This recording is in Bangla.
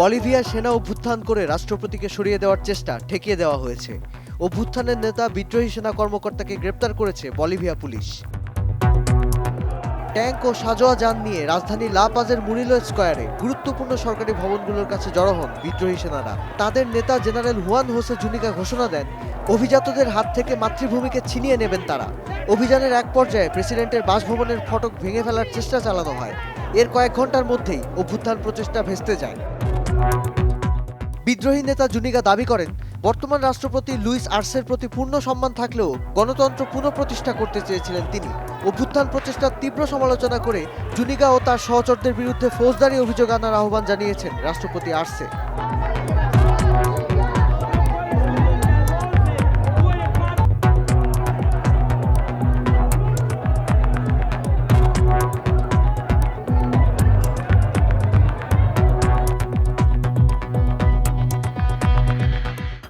বলিভিয়া সেনা অভ্যুত্থান করে রাষ্ট্রপতিকে সরিয়ে দেওয়ার চেষ্টা ঠেকিয়ে দেওয়া হয়েছে। অভ্যুত্থানের নেতা বিদ্রোহী সেনা কর্মকর্তাকে গ্রেপ্তার করেছে বলিভিয়া পুলিশ। ট্যাঙ্ক ও সাজোয়া যান নিয়ে রাজধানী লা পাজের মুরিলো স্কোয়ারে গুরুত্বপূর্ণ সরকারি ভবনগুলোর কাছে জড়ো হন বিদ্রোহী সেনারা। তাদের নেতা জেনারেল হুয়ান হোসে জুনিকা ঘোষণা দেন, অভিজাতদের হাত থেকে মাতৃভূমিকে ছিনিয়ে নেবেন তারা। অভিযানের এক পর্যায়ে প্রেসিডেন্টের বাসভবনের ফটক ভেঙে ফেলার চেষ্টা চালানো হয়। এর কয়েক ঘণ্টার মধ্যেই অভ্যুত্থান প্রচেষ্টা ভেস্তে যায়। বিদ্রোহী নেতা জুনিগা দাবি করেন, বর্তমান রাষ্ট্রপতি লুইস আর্সের প্রতি পূর্ণ সম্মান থাকলেও গণতন্ত্র পুনঃপ্রতিষ্ঠা করতে চেয়েছিলেন তিনি। অভ্যুত্থান প্রচেষ্টার তীব্র সমালোচনা করে জুনিগা ও তার সহচরদের বিরুদ্ধে ফৌজদারি অভিযোগ আনার আহ্বান জানিয়েছেন রাষ্ট্রপতি আর্সে।